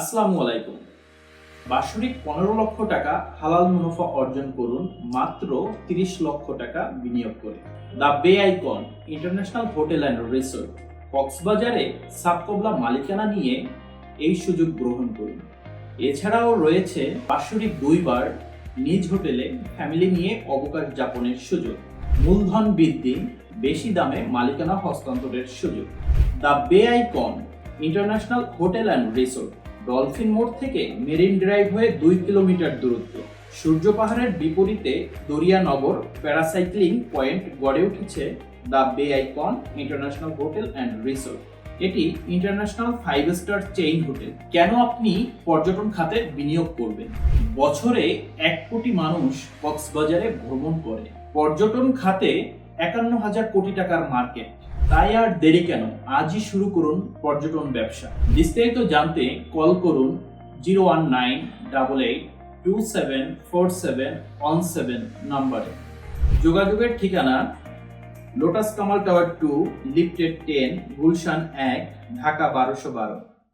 আসসালামু আলাইকুম। বাৎসরিক পনেরো লক্ষ টাকা হালাল মুনাফা অর্জন করুন, মাত্র তিরিশ লক্ষ টাকা বিনিয়োগ করে। The Bay Icon International Hotel and Resort, কক্সবাজারে সাবকবলা মালিকানা নিয়ে এই সুযোগ গ্রহণ করুন। এছাড়াও রয়েছে বাৎসরিক দুইবার নিজ হোটেলে ফ্যামিলি নিয়ে অবকাশ যাপনের সুযোগ। মূলধন বৃদ্ধি, বেশি দামে মালিকানা হস্তান্তরের সুযোগ। The Bay Icon International Hotel and Resort Dolphin মোড় থেকে মেরিন ড্রাইভ হয়ে দুই কিলোমিটার দূরত্ব। সূর্য পাহাড়ের বিপরীতে দরিয়ানগর প্যারাসাইক্লিং পয়েন্ট গড়ে উঠেছে the Bay Icon International Hotel and Resort. এটি international five star chain hotel. কেন আপনি পর্যটন খাতে বিনিয়োগ করবেন? বছরে এক কোটি মানুষ কক্সবাজারে ভ্রমণ করে। পর্যটন খাতে একান্ন হাজার কোটি টাকার মার্কেট। তাই আর দেরি কেন? আজই শুরু করুন পর্যটন ব্যবসা। বিস্তারিত জানতে কল করুন zero one nine double eight two seven four seven one seven নম্বরে। যোগাযোগের ঠিকানা Lotus Kamal Tower two lifted ten Gulshan এক ঢাকা বারোশো বারো।